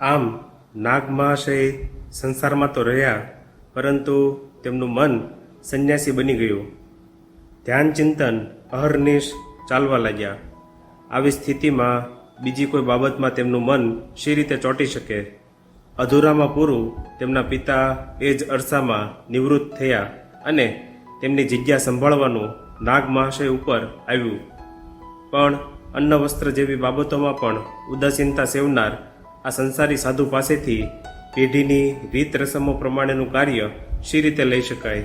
આમ નાગ મહાશય સંસારમાં તો રહ્યા, પરંતુ તેમનું મન સંન્યાસી બની ગયું. ધ્યાન ચિંતન અહર્નિશ ચાલવા લાગ્યા. આવી સ્થિતિમાં બીજી કોઈ બાબતમાં તેમનું મન શી રીતે ચોંટી શકે? અધૂરામાં પૂરું તેમના પિતા એ જ અરસામાં નિવૃત્ત થયા અને તેમની જગ્યા સંભાળવાનું નાગ મહાશય ઉપર આવ્યું. પણ અન્ન વસ્ત્ર જેવી બાબતોમાં પણ ઉદાસીનતા સેવનાર આ સંસારી સાધુ પાસેથી પેઢીની રીત રસમો પ્રમાણેનું કાર્ય શી રીતે લઈ શકાય?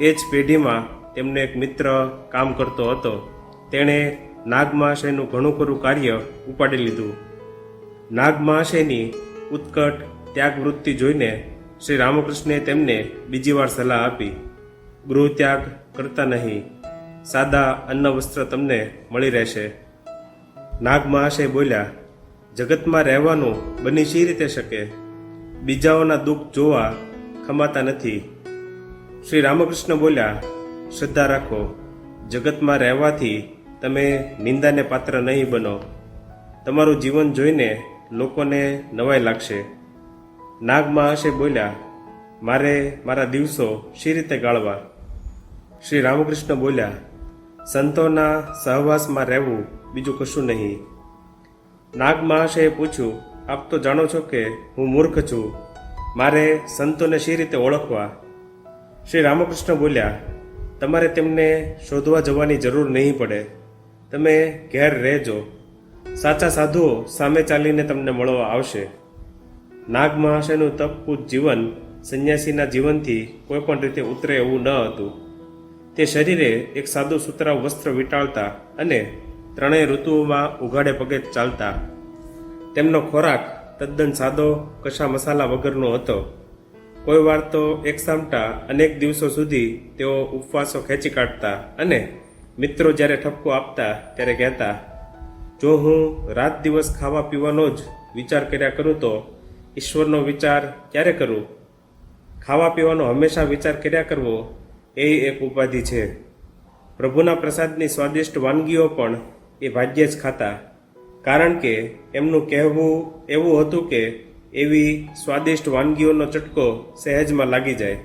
એ જ પેઢીમાં તેમનો એક મિત્ર કામ કરતો હતો. તેણે નાગ મહાશયનું ઘણું ખરું કાર્ય ઉપાડી લીધું. નાગમહાશયની ઉત્કટ ત્યાગવૃત્તિ જોઈને શ્રી રામકૃષ્ણે તેમને બીજી વાર સલાહ આપી. ગૃહ ત્યાગ કરતા નહીં. સાદા અન્ન વસ્ત્ર તમને મળી રહેશે. નાગ મહાશય બોલ્યા જગતમાં રહેવાનું બની શી રીતે શકે? બીજાઓના દુઃખ જોવા ખમાતા નથી. શ્રી રામકૃષ્ણ બોલ્યા, શ્રદ્ધા રાખો, જગતમાં રહેવાથી તમે નિંદાને પાત્ર નહીં બનો. તમારું જીવન જોઈને લોકોને નવાઈ લાગશે. નાગ મહાશય બોલ્યા, મારે મારા દિવસો શી રીતે ગાળવા? શ્રી રામકૃષ્ણ બોલ્યા, સંતોના સહવાસમાં રહેવું બીજું કશું નહીં. નાગ મહાશયે પૂછ્યું, આપ તો જાણો છો કે હું મૂર્ખ છું. મારે સંતોને શી રીતે ઓળખવા? શ્રી રામકૃષ્ણ બોલ્યા, તમારે તેમને શોધવા જવાની જરૂર નહીં પડે. તમે ઘેર રહેજો. સાચા સાધુઓ સામે ચાલીને તમને મળવા આવશે. નાગ મહાશયનું તપકૂત જીવન સંન્યાસીના જીવનથી કોઈપણ રીતે ઉતરે એવું ન હતું. તે શરીરે એક સાદું સુતરા વસ્ત્ર વીંટાળતા અને ત્રણેય ઋતુઓમાં ઉઘાડે પગે ચાલતા. તેમનો ખોરાક તદ્દન સાદો કશા મસાલા વગરનો હતો. કોઈ વાર તો એક સામટા અનેક દિવસો સુધી તેઓ ઉપવાસો ખેંચી કાઢતા અને મિત્રો જ્યારે ઠપકો આપતા ત્યારે કહેતા, જો હું રાત દિવસ ખાવા પીવાનો જ વિચાર કર્યા કરું તો ઈશ્વરનો વિચાર ક્યારે કરું? ખાવા પીવાનો હંમેશા વિચાર કર્યા કરવો એ એક ઉપાધિ છે. પ્રભુના પ્રસાદની સ્વાદિષ્ટ વાનગીઓ પણ એ ભાગ્યે જ ખાતા. કારણ કે એમનું કહેવું એવું હતું કે એવી સ્વાદિષ્ટ વાનગીઓનો ચટકો સહેજમાં લાગી જાય.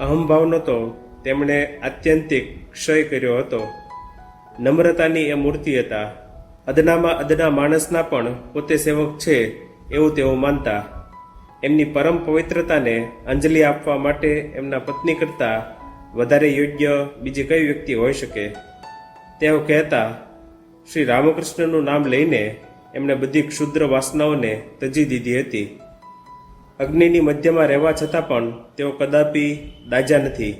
અહમભાવનો તો તેમણે આત્યંતિક ક્ષય કર્યો હતો. નમ્રતાની એ મૂર્તિ હતા. અદનામાં અદના માણસના પણ પોતે સેવક છે એવું તેઓ માનતા. એમની પરમ પવિત્રતાને અંજલિ આપવા માટે એમના પત્ની કરતાં વધારે યોગ્ય બીજી કઈ વ્યક્તિ હોઈ શકે? તેઓ કહેતા શ્રી રામકૃષ્ણનું નામ લઈને એમણે બધી ક્ષુદ્ર વાસનાઓને તજી દીધી હતી. અગ્નિની મધ્યમાં રહેવા છતાં પણ તેઓ કદાપી દાજા નથી.